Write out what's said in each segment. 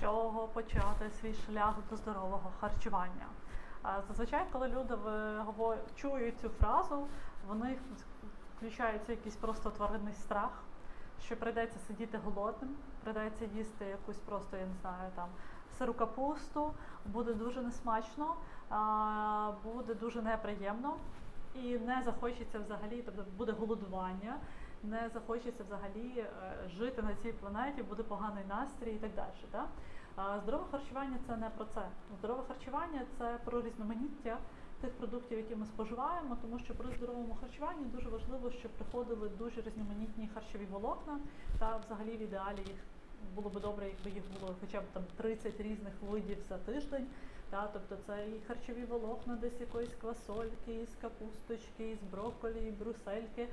чого почати свій шлях до здорового харчування. Зазвичай, коли люди чують цю фразу, в них включається якийсь просто тваринний страх, що прийдеться сидіти голодним, прийдеться їсти якусь просто, я не знаю, там сиру капусту, буде дуже несмачно, буде дуже неприємно і не захочеться взагалі, тобто буде голодування, не захочеться взагалі е, жити на цій планеті, буде поганий настрій і так далі. Да? Здорове харчування це не про це. Здорове харчування це про різноманіття тих продуктів, які ми споживаємо, тому що при здоровому харчуванні дуже важливо, щоб приходили дуже різноманітні харчові волокна, та взагалі в ідеалі їх було б добре, якби їх було хоча б там 30 різних видів за тиждень. Та, тобто це і харчові волокна, десь якоїсь квасольки, з капусточки, з брокколі, і брусельки,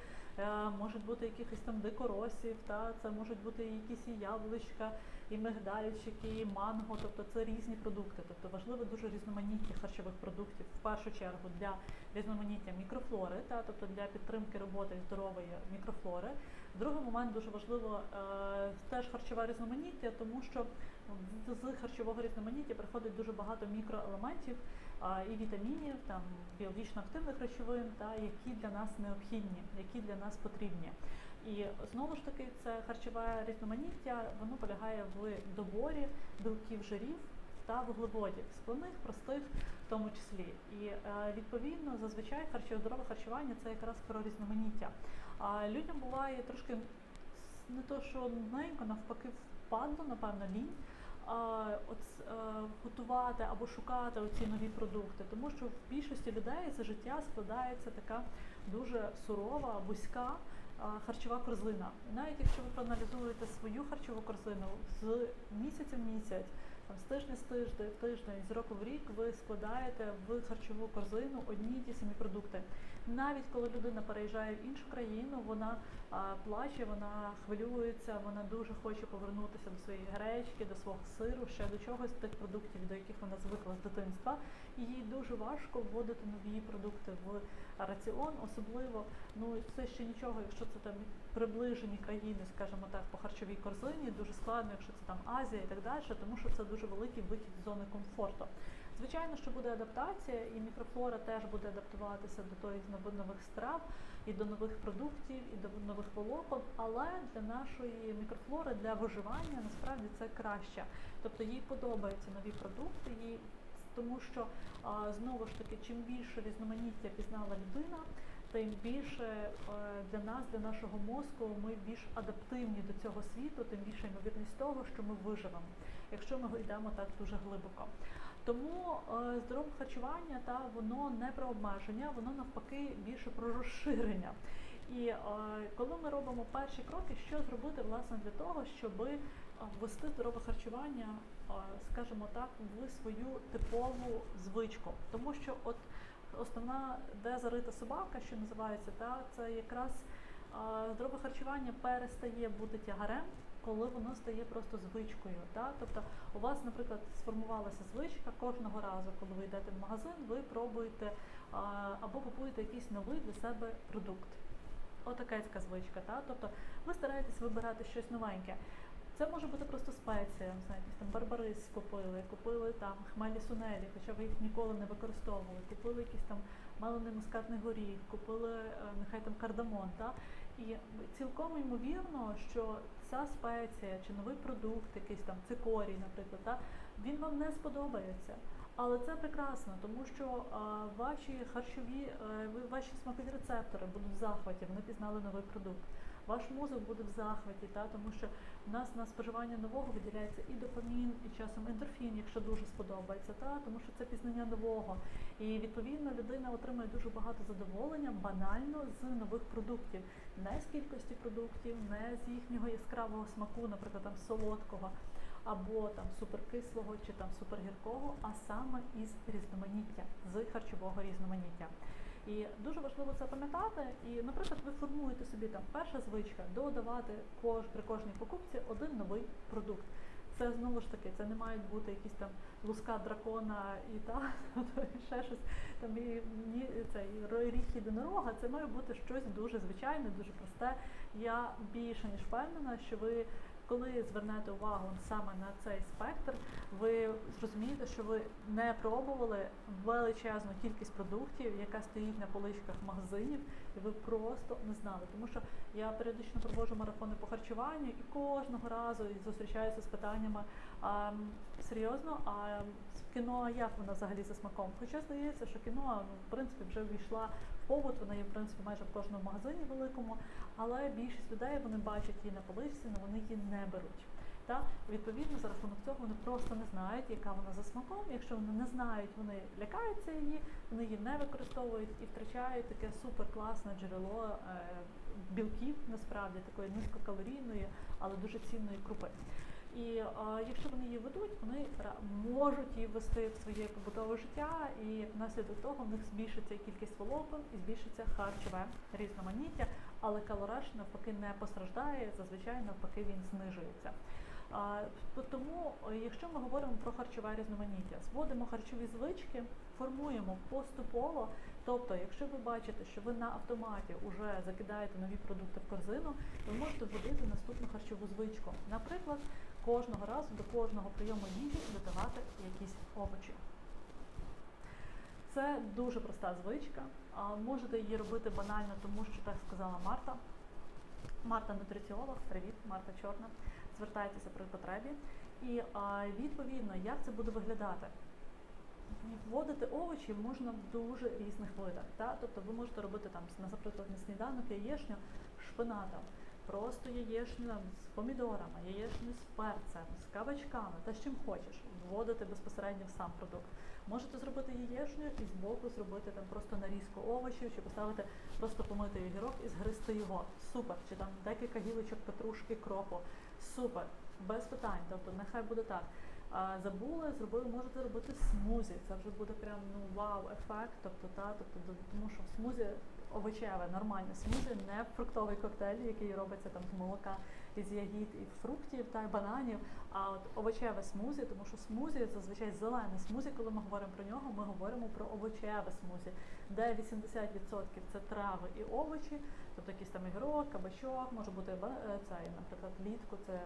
можуть бути якихось там дикоросів, та, це можуть бути якісь і яблучка, і мигдальчики, і манго, тобто це різні продукти. Тобто важливо дуже різноманіття харчових продуктів в першу чергу для різноманіття мікрофлори, та, тобто для підтримки роботи здорової мікрофлори. Другий момент дуже важливо е, теж харчове різноманіття, тому що з- харчового різноманіття приходить дуже багато мікроелементів а, і вітамінів, там біологічно активних речовин, та які для нас необхідні, які для нас потрібні. І знову ж таки, це харчове різноманіття, воно полягає в доборі білків, жирів та вуглеводів, складних, простих в тому числі. І е, відповідно зазвичай харчове здорове харчування це якраз про різноманіття. А людям буває трошки не то, що навпаки, впадло, напевно, лінь. От, е, готувати або шукати оці нові продукти, тому що в більшості людей за життя складається така дуже сурова, вузька харчова корзина. І навіть якщо ви проаналізуєте свою харчову корзину з місяця в місяць, там, з тижня з тиждень, тиждень, з року в рік, ви складаєте в харчову корзину одні ті самі продукти. Навіть коли людина переїжджає в іншу країну, вона а, плаче, вона хвилюється, вона дуже хоче повернутися до своєї гречки, до свого сиру, ще до чогось тих продуктів, до яких вона звикла з дитинства. І їй дуже важко вводити нові продукти в раціон, особливо ну це ще нічого, якщо це там приближені країни, скажімо так, по харчовій корзині, дуже складно, якщо це там Азія і так далі, тому що це дуже великий вихід з зони комфорту. Звичайно, що буде адаптація, і мікрофлора теж буде адаптуватися до нових- нових страв і до нових продуктів, і до нових волокон. Але для нашої мікрофлори для виживання насправді це краще. Тобто їй подобаються нові продукти, їй тому що знову ж таки, чим більше різноманіття пізнала людина, тим більше е, для нас, для нашого мозку, ми більш адаптивні до цього світу, тим більше ймовірність того, що ми виживемо, якщо ми йдемо так дуже глибоко. Тому е, здорове харчування та воно не про обмеження, воно навпаки більше про розширення. І е, коли ми робимо перші кроки, що зробити власне для того, щоб ввести здорове харчування, скажімо так, в свою типову звичку, тому що от основна де зарита собака, що називається, та це якраз здорове харчування перестає бути тягарем, коли воно стає просто звичкою. Та? Тобто у вас, наприклад, сформувалася звичка кожного разу, коли ви йдете в магазин, ви пробуєте або купуєте якийсь новий для себе продукт. Отакецька звичка. Та? Тобто ви стараєтесь вибирати щось новеньке. Це може бути просто спеція, якийсь там барбарис купили, купили там хмелі сунелі, хоча ви їх ніколи не використовували, купили якийсь там малений мускатний горіх, купили е, нехай там кардамон. Та? І цілком ймовірно, що ця спеція чи новий продукт, якийсь там цикорій, наприклад, та, він вам не сподобається. Але це прекрасно, тому що а, ваші харчові, е, ваші смакові рецептори будуть в захваті, вони пізнали новий продукт. Ваш мозок буде в захваті, та, тому що в нас на споживання нового виділяється і допамін, і часом ендорфін, якщо дуже сподобається, та, тому що це пізнання нового. І відповідно людина отримує дуже багато задоволення банально з нових продуктів, не з кількості продуктів, не з їхнього яскравого смаку, наприклад, там солодкого або там суперкислого чи там супергіркого, а саме із різноманіття, з харчового різноманіття. І дуже важливо це пам'ятати. І, наприклад, ви формуєте собі там перша звичка додавати кож, при кожній покупці один новий продукт. Це знову ж таки, це не мають бути якісь там луска дракона і та ще щось там і ні, цей ріг єдинорога. Це має бути щось дуже звичайне, дуже просте. Я більше ніж впевнена, що ви коли звернете увагу саме на цей спектр, ви зрозумієте, що ви не пробували величезну кількість продуктів, яка стоїть на поличках магазинів, і ви просто не знали. Тому що я періодично проводжу марафони по харчуванню і кожного разу зустрічаюся з питаннями а, серйозно, а кіно як вона взагалі за смаком? Хоча здається, що кіно в принципі вже ввійшла побут, вона є в принципі майже в кожному магазині великому, але більшість людей вони бачать її на поличці, але вони її не беруть. Та відповідно за рахунок цього вони просто не знають, яка вона за смаком. Якщо вони не знають, вони лякаються її, вони її не використовують і втрачають таке суперкласне джерело е, білків, насправді такої низькокалорійної, але дуже цінної крупи. І е, якщо вони її ведуть, вони можуть її ввести в своє побутове життя, і внаслідок того в них збільшиться кількість волокон і збільшиться харчове різноманіття, але калораж навпаки не постраждає, зазвичай навпаки він знижується. А, Тому, е, якщо ми говоримо про харчове різноманіття, зводимо харчові звички, формуємо поступово. Тобто, якщо ви бачите, що ви на автоматі вже закидаєте нові продукти в корзину, ви можете вводити наступну харчову звичку. Наприклад, кожного разу до кожного прийому їжі додавати якісь овочі. Це дуже проста звичка. Можете її робити банально, тому що так сказала Марта. Марта нутриціолог, привіт, Марта Чорна. Звертайтеся при потребі. І відповідно, як це буде виглядати? Вводити овочі можна в дуже різних видах. Та? Тобто ви можете робити там, на- наприклад, на сніданок яєчню шпинатом, просто яєчню з помідорами, яєчню з перцем, з кабачками та з чим хочеш. Вводити безпосередньо в сам продукт. Можете зробити яєчню і збоку зробити там просто нарізку овочів, чи поставити просто помитий огірок і згристи його. Супер. Чи там декілька гілочок петрушки, кропу. Супер. Без питань. Тобто нехай буде так. А, забули, зробили, можете робити смузі. Це вже буде прям ну вау, ефект. Тобто, та, тобто, тому що в смузі овочеве, нормальне смузі, не фруктовий коктейль, який робиться там з молока, із ягід і фруктів та бананів. А от овочеве смузі, тому що смузі зазвичай зелене смузі, коли ми говоримо про нього, ми говоримо про овочеве смузі, де 80% це трави і овочі, тобто якийсь там ігрок, кабачок, може бути е, цей, наприклад, влітку це е,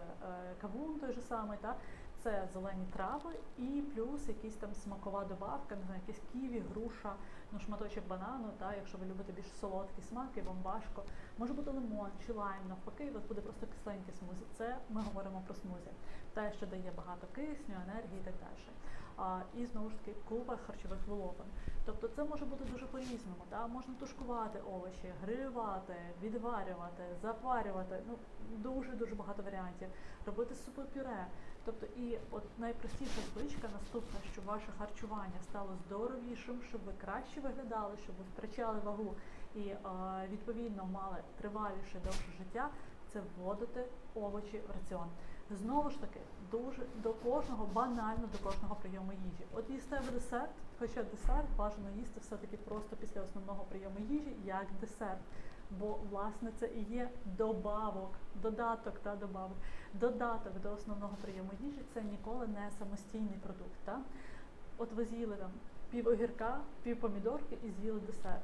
кавун той же самий, та це зелені трави і плюс якісь там смакова добавка, не знаю, якісь ківі, груша, ну шматочок банану, та якщо ви любите більш солодкий смак і вам важко, може бути лимон чи лайм, навпаки, у вас буде просто кисленьке смузі. Це ми говоримо про смузі, те, що дає багато кисню, енергії і так далі. А, і знову ж таки купа харчових волокон. Тобто це може бути дуже по-різному. Да? Можна тушкувати овочі, грилювати, відварювати, запарювати. Ну дуже дуже багато варіантів. Робити супи пюре. Тобто, і от найпростіша звичка наступна, щоб ваше харчування стало здоровішим, щоб ви краще виглядали, щоб ви втрачали вагу і е, відповідно мали триваліше довше життя. Це вводити овочі в раціон. Знову ж таки, дуже до кожного банально до кожного прийому їжі. От їсте ви десерт, хоча десерт бажано їсти все-таки просто після основного прийому їжі, як десерт. Бо власне це і є добавок, додаток та добавок. Додаток до основного прийому їжі це ніколи не самостійний продукт. Та? От ви з'їли там пів огірка, пів помідорки і з'їли десерт.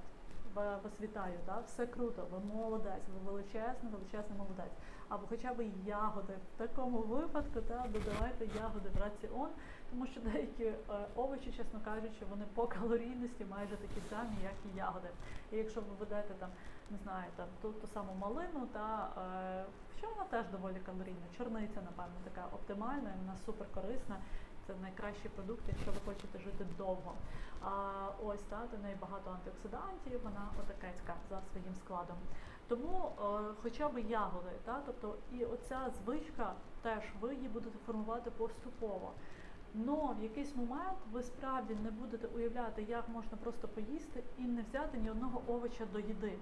Вас вітаю, да? все круто, ви молодець, ви величезний, величезний молодець. Або хоча б ягоди. В такому випадку та, додавайте ягоди в раціон, тому що деякі е, овочі, чесно кажучи, вони по калорійності майже такі самі, як і ягоди. І якщо ви ведете там, не знаю, там ту, ту саму малину, та е, що вона теж доволі калорійна. Чорниця, напевно, така оптимальна, вона супер корисна. Це найкращий продукт, якщо ви хочете жити довго. А ось та до неї багато антиоксидантів, вона отакецька за своїм складом. Тому е, хоча б ягоди, та тобто і оця звичка теж ви її будете формувати поступово. Но в якийсь момент ви справді не будете уявляти, як можна просто поїсти і не взяти ні одного овоча до їди.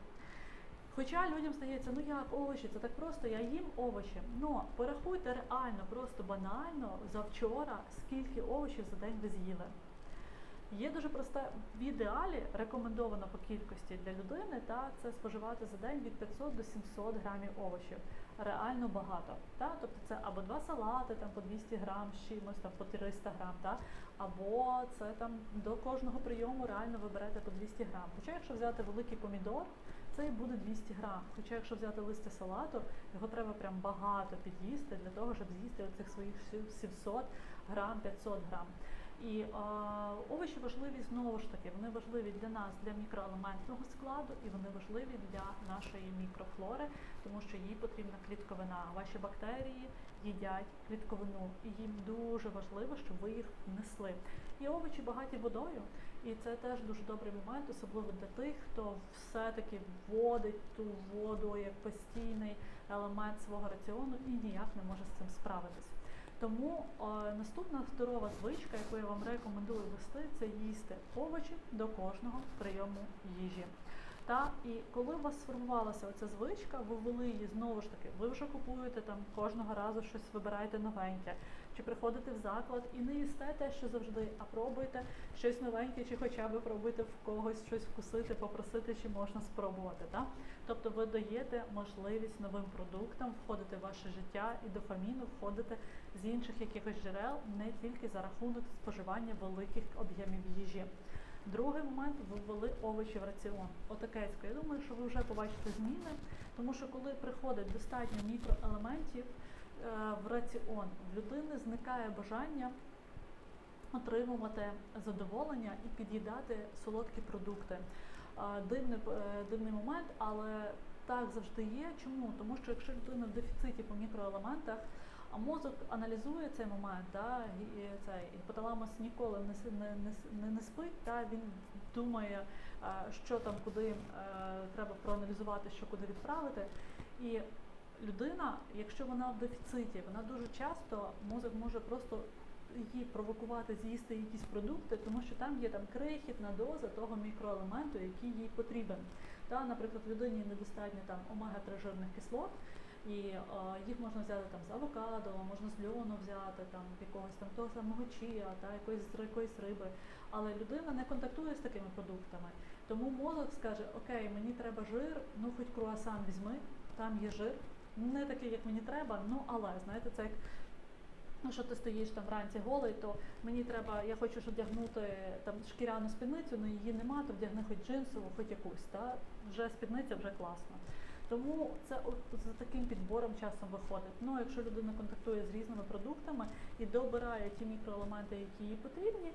Хоча людям здається, ну як овочі, це так просто, я їм овочі. Ну порахуйте реально, просто банально завчора, скільки овочів за день ви з'їли. Є дуже просте в ідеалі рекомендовано по кількості для людини, та це споживати за день від 500 до 700 грамів овочів. Реально багато. Та? Тобто це або два салати там по 200 грам з чимось, там по 300 грам, та? або це там до кожного прийому реально ви берете по 200 грам. Хоча якщо взяти великий помідор, це і буде 200 грам. Хоча якщо взяти листя салату, його треба прям багато під'їсти для того, щоб з'їсти оцих своїх 700 грам, 500 грам. І е, овочі важливі знову ж таки, вони важливі для нас, для мікроелементного складу, і вони важливі для нашої мікрофлори, тому що їй потрібна клітковина. Ваші бактерії їдять клітковину, і їм дуже важливо, щоб ви їх внесли. І овочі багаті водою, і це теж дуже добрий момент, особливо для тих, хто все-таки вводить ту воду як постійний елемент свого раціону і ніяк не може з цим справитись. Тому о, наступна здорова звичка, яку я вам рекомендую вести, це їсти овочі до кожного прийому їжі. Та і коли у вас сформувалася оця звичка, ви ввели її знову ж таки, ви вже купуєте там кожного разу щось вибираєте новеньке, чи приходите в заклад і не їсте те, що завжди, а пробуйте щось новеньке, чи хоча б пробуйте в когось щось вкусити, попросити, чи можна спробувати. Та? Тобто ви даєте можливість новим продуктам входити в ваше життя і дофаміну входити з інших якихось джерел, не тільки за рахунок споживання великих об'ємів їжі. Другий момент ви ввели овочі в раціон. Отакецько. Я думаю, що ви вже побачите зміни, тому що коли приходить достатньо мікроелементів в раціон, в людини зникає бажання отримувати задоволення і під'їдати солодкі продукти. Е, дивний, е, дивний момент, але так завжди є. Чому? Тому що якщо людина в дефіциті по мікроелементах, а мозок аналізує цей момент, да, і цей гіпоталамус ніколи не не, не, не спить, та він думає, що там куди е, треба проаналізувати, що куди відправити. І людина, якщо вона в дефіциті, вона дуже часто мозок може просто її провокувати з'їсти якісь продукти, тому що там є там крихітна доза того мікроелементу, який їй потрібен. Та, Наприклад, людині недостатньо там омега-3 жирних кислот. І е, їх можна взяти там з авокадо, можна з льону взяти, там якогось там того самого чія, та якоїсь якоїсь риби. Але людина не контактує з такими продуктами. Тому мозок скаже, окей, мені треба жир, ну хоч круасан візьми, там є жир, не такий, як мені треба, ну але знаєте, це як ну що ти стоїш там вранці голий, то мені треба, я хочу ж одягнути там шкіряну спідницю, але її нема, то вдягни хоч джинсову, хоч якусь. Та? Вже спідниця вже класна. Тому це за таким підбором часом виходить. Ну, якщо людина контактує з різними продуктами і добирає ті мікроелементи, які їй потрібні,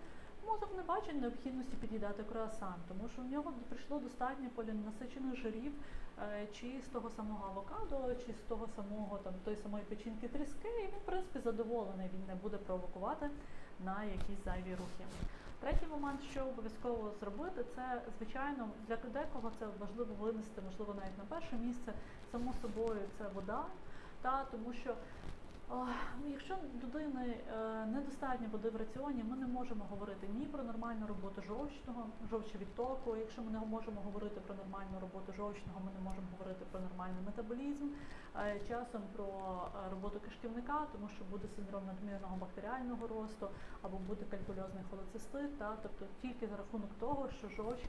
мозок не бачить необхідності під'їдати круасан, тому що в нього прийшло достатньо полінасичених жирів, е, чи з того самого авокадо, чи з того самого там той самої печінки тріски, і він в принципі задоволений, він не буде провокувати на якісь зайві рухи. Третій момент, що обов'язково зробити, це звичайно для декого це важливо винести, можливо, навіть на перше місце. Само собою це вода, та тому що Якщо людини е, недостатньо води в раціоні, ми не можемо говорити ні про нормальну роботу жовчного, жовчовідтоку. Якщо ми не можемо говорити про нормальну роботу жовчного, ми не можемо говорити про нормальний метаболізм, е, часом про е, роботу кишківника, тому що буде синдром надмірного бактеріального росту або буде калькульозний холецистит, та тобто тільки за рахунок того, що жовч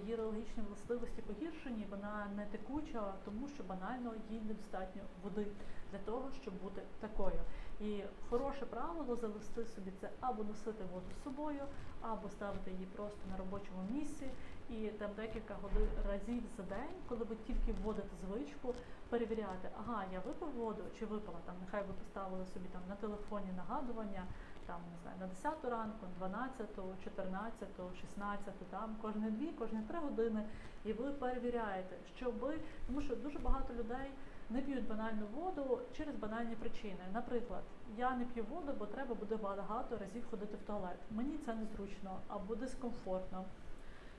її реологічні властивості погіршені, вона не текуча, тому що банально їй недостатньо води для того, щоб бути такою. І хороше правило завести собі це або носити воду з собою, або ставити її просто на робочому місці, і там декілька годин разів за день, коли ви тільки вводите звичку, перевіряти, ага, я випив воду чи випила там, нехай ви поставили собі там на телефоні нагадування там не знаю, на 10 ранку, 12, 14, 16, там кожні дві, кожні три години, і ви перевіряєте, що ви, тому що дуже багато людей не п'ють банальну воду через банальні причини. Наприклад, я не п'ю воду, бо треба буде багато разів ходити в туалет. Мені це незручно або дискомфортно.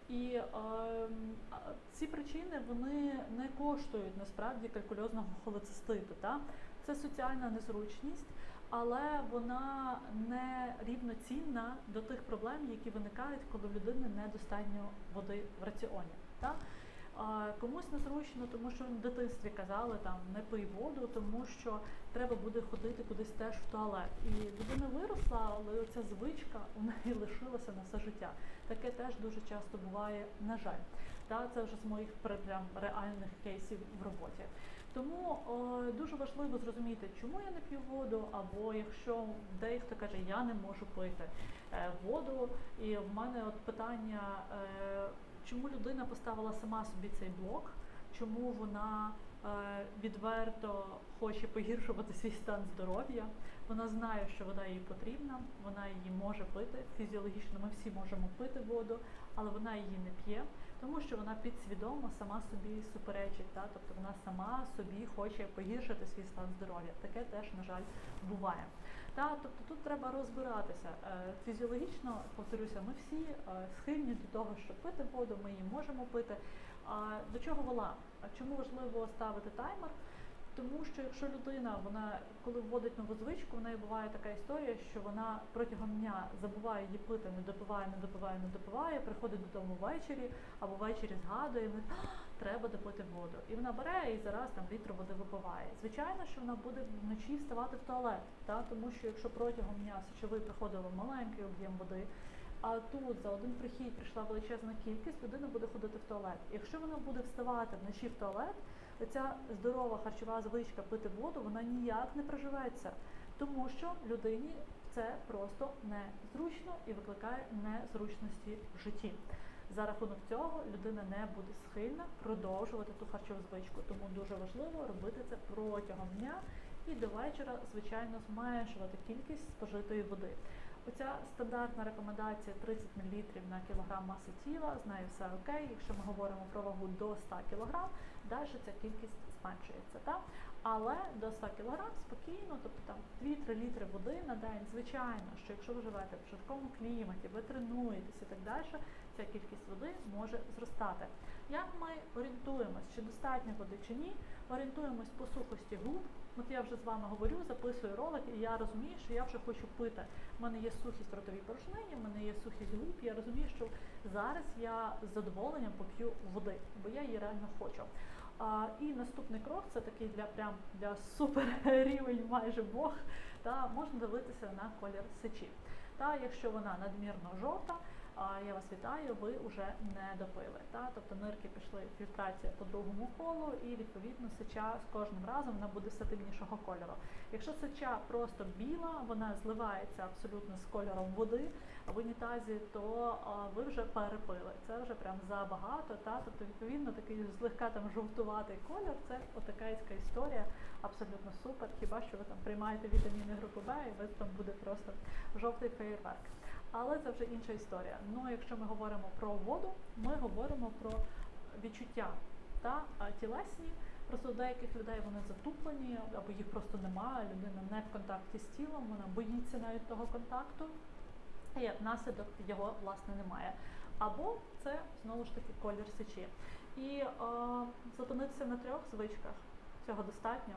І е, ці причини вони не коштують насправді калькульозного холециститу. Та? Це соціальна незручність але вона не рівноцінна до тих проблем, які виникають, коли в людини недостатньо води в раціоні. Так? Комусь незручно, тому що в дитинстві казали там не пий воду, тому що треба буде ходити кудись теж в туалет. І людина виросла, але ця звичка у неї лишилася на все життя. Таке теж дуже часто буває, на жаль. Та це вже з моїх прям реальних кейсів в роботі. Тому о, дуже важливо зрозуміти, чому я не п'ю воду, або якщо дехто каже, я не можу пити е, воду, і в мене от питання, е, чому людина поставила сама собі цей блок, чому вона е, відверто хоче погіршувати свій стан здоров'я. Вона знає, що вода їй потрібна, вона її може пити. Фізіологічно ми всі можемо пити воду, але вона її не п'є, тому що вона підсвідомо сама собі суперечить. Та? Тобто вона сама собі хоче погіршити свій стан здоров'я. Таке теж, на жаль, буває. Та, тобто тут треба розбиратися. Е, Фізіологічно, повторюся, ми всі е, схильні до того, щоб пити воду, ми її можемо пити. А до чого вона? Чому важливо ставити таймер? Тому що якщо людина, вона коли вводить нову звичку, в неї буває така історія, що вона протягом дня забуває її пити, не допиває, не допиває, не допиває, приходить додому ввечері або ввечері згадує, і «А, треба допити воду. І вона бере і зараз там літр води випиває. Звичайно, що вона буде вночі вставати в туалет, та? тому що якщо протягом дня сечовий приходило маленький об'єм води. А тут за один прихід прийшла величезна кількість, людина буде ходити в туалет. Якщо вона буде вставати вночі в туалет, ця здорова харчова звичка пити воду, вона ніяк не проживеться, тому що людині це просто незручно і викликає незручності в житті. За рахунок цього людина не буде схильна продовжувати ту харчову звичку. Тому дуже важливо робити це протягом дня і до вечора, звичайно, зменшувати кількість спожитої води. Оця стандартна рекомендація 30 мл на кілограм маси тіла, з нею все окей. Якщо ми говоримо про вагу до 100 кг, далі ця кількість зменшується. Так? Але до 100 кг спокійно, тобто там 2-3 літри води на день, звичайно, що якщо ви живете в жаркому кліматі, ви тренуєтесь і так далі, ця кількість води може зростати. Як ми орієнтуємось, чи достатньо води чи ні, орієнтуємось по сухості губ. От я вже з вами говорю, записую ролик, і я розумію, що я вже хочу пити. У мене є сухість в ротовій порожнині, в мене є сухість губ. Я розумію, що зараз я з задоволенням поп'ю води, бо я її реально хочу. А, І наступний крок це такий для прям для супер рівень, майже Бог. Та можна дивитися на колір сечі. Та якщо вона надмірно жовта, я вас вітаю, ви вже не допили. Та? Тобто нирки пішли фільтрація по другому колу, і відповідно сеча з кожним разом вона буде все кольору. Якщо сеча просто біла, вона зливається абсолютно з кольором води в унітазі, то ви вже перепили. Це вже прям забагато. Та? Тобто, відповідно, такий злегка там жовтуватий колір, це отакайська історія, абсолютно супер. Хіба що ви там приймаєте вітаміни групи Б, і ви там буде просто жовтий феєрверк. Але це вже інша історія. Ну, якщо ми говоримо про воду, ми говоримо про відчуття та тілесні. Просто у деяких людей вони затуплені, або їх просто немає, людина не в контакті з тілом, вона боїться навіть того контакту, і наслідок його власне немає. Або це знову ж таки колір сечі. І е, зупинитися на трьох звичках цього достатньо.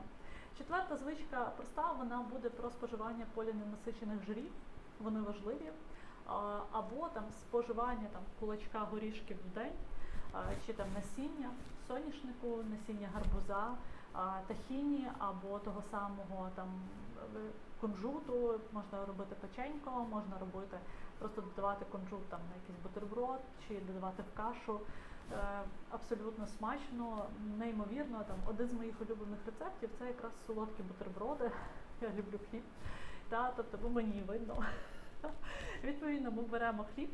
Четверта звичка проста, вона буде про споживання поліненасичених жирів, вони важливі або там споживання там кулачка горішків в день, чи там насіння соняшнику, насіння гарбуза, тахіні або того самого там кунжуту, можна робити печенько, можна робити, просто додавати кунжут там на якийсь бутерброд чи додавати в кашу. Е, абсолютно смачно, неймовірно. Там один з моїх улюблених рецептів це якраз солодкі бутерброди. Я люблю хліб. Та, тобто, бо мені видно. Відповідно, ми беремо хліб,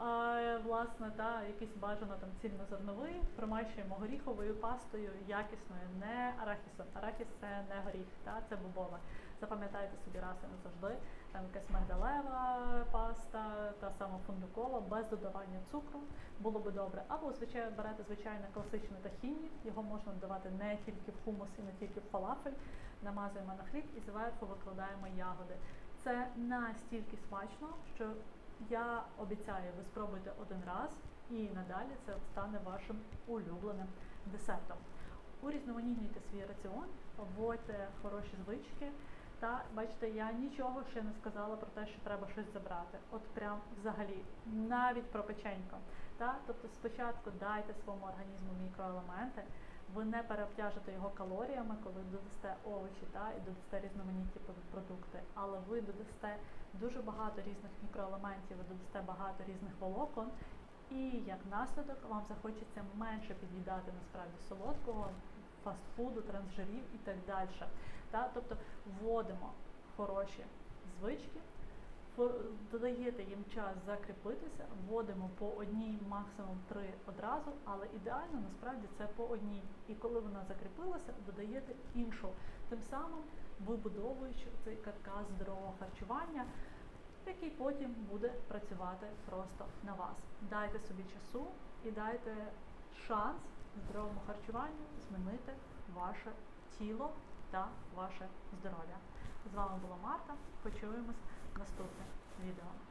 а, власне, та якийсь бажано там цільнозерновий, промащуємо горіховою пастою, якісною, не арахісом. Арахіс це не горіх, та це бобове. Запам'ятайте собі раз і назавжди. Там якась магдалева паста, та сама фундукова, без додавання цукру, було би добре. Або звичайно берете звичайне класичне тахіні, його можна додавати не тільки в хумус і не тільки в фалафель. Намазуємо на хліб і зверху викладаємо ягоди. Це настільки смачно, що я обіцяю, ви спробуйте один раз і надалі це стане вашим улюбленим десертом. Урізноманітнюйте свій раціон, вводьте хороші звички. Та бачите, я нічого ще не сказала про те, що треба щось забрати. От прям взагалі, навіть про печенько. Та? Тобто спочатку дайте своєму організму мікроелементи ви не переобтяжите його калоріями, коли додасте овочі та, і додасте різноманітні продукти, але ви додасте дуже багато різних мікроелементів, ви додасте багато різних волокон, і як наслідок вам захочеться менше під'їдати насправді солодкого, фастфуду, трансжирів і так далі. Та? Тобто вводимо хороші звички, додаєте їм час закріпитися, вводимо по одній, максимум три одразу, але ідеально насправді це по одній. І коли вона закріпилася, додаєте іншу, тим самим вибудовуючи цей каркас здорового харчування, який потім буде працювати просто на вас. Дайте собі часу і дайте шанс здоровому харчуванню змінити ваше тіло та ваше здоров'я. З вами була Марта. Почуємось в наступних відео.